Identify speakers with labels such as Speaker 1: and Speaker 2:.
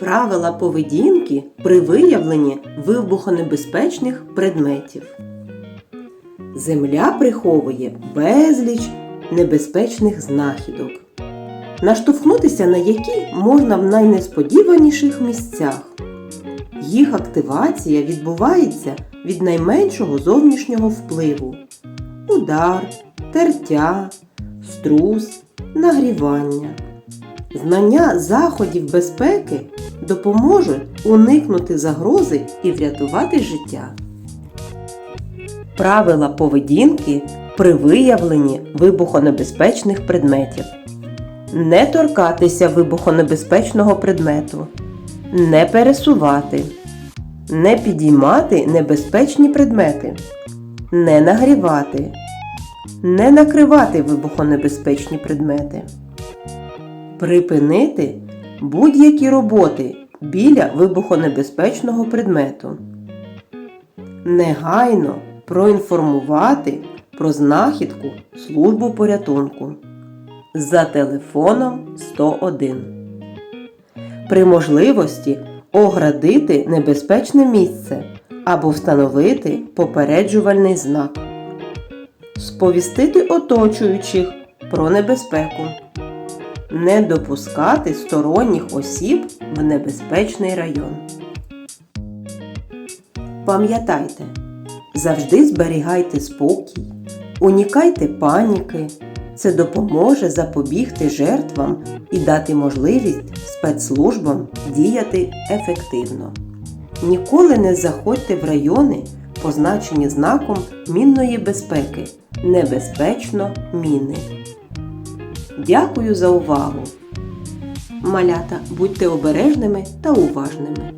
Speaker 1: Правила поведінки при виявленні вибухонебезпечних предметів. Земля приховує безліч небезпечних знахідок, наштовхнутися на які можна в найнесподіваніших місцях. Їх активація відбувається від найменшого зовнішнього впливу удар, тертя, струс, нагрівання. Знання заходів безпеки допоможуть уникнути загрози і врятувати життя. Правила поведінки при виявленні вибухонебезпечних предметів. Не торкатися вибухонебезпечного предмету. Не пересувати. Не підіймати небезпечні предмети. Не нагрівати. Не накривати вибухонебезпечні предмети. Припинити будь-які роботи біля вибухонебезпечного предмету. Негайно проінформувати про знахідку службу порятунку за телефоном 101. При можливості оградити небезпечне місце або встановити попереджувальний знак. Сповістити оточуючих про небезпеку. Не допускати сторонніх осіб в небезпечний район. Пам'ятайте, завжди зберігайте спокій, унікайте паніки. Це допоможе запобігти жертвам і дати можливість спецслужбам діяти ефективно. Ніколи не заходьте в райони, позначені знаком мінної безпеки. Небезпечно міни. Дякую за увагу! Малята, будьте обережними та уважними.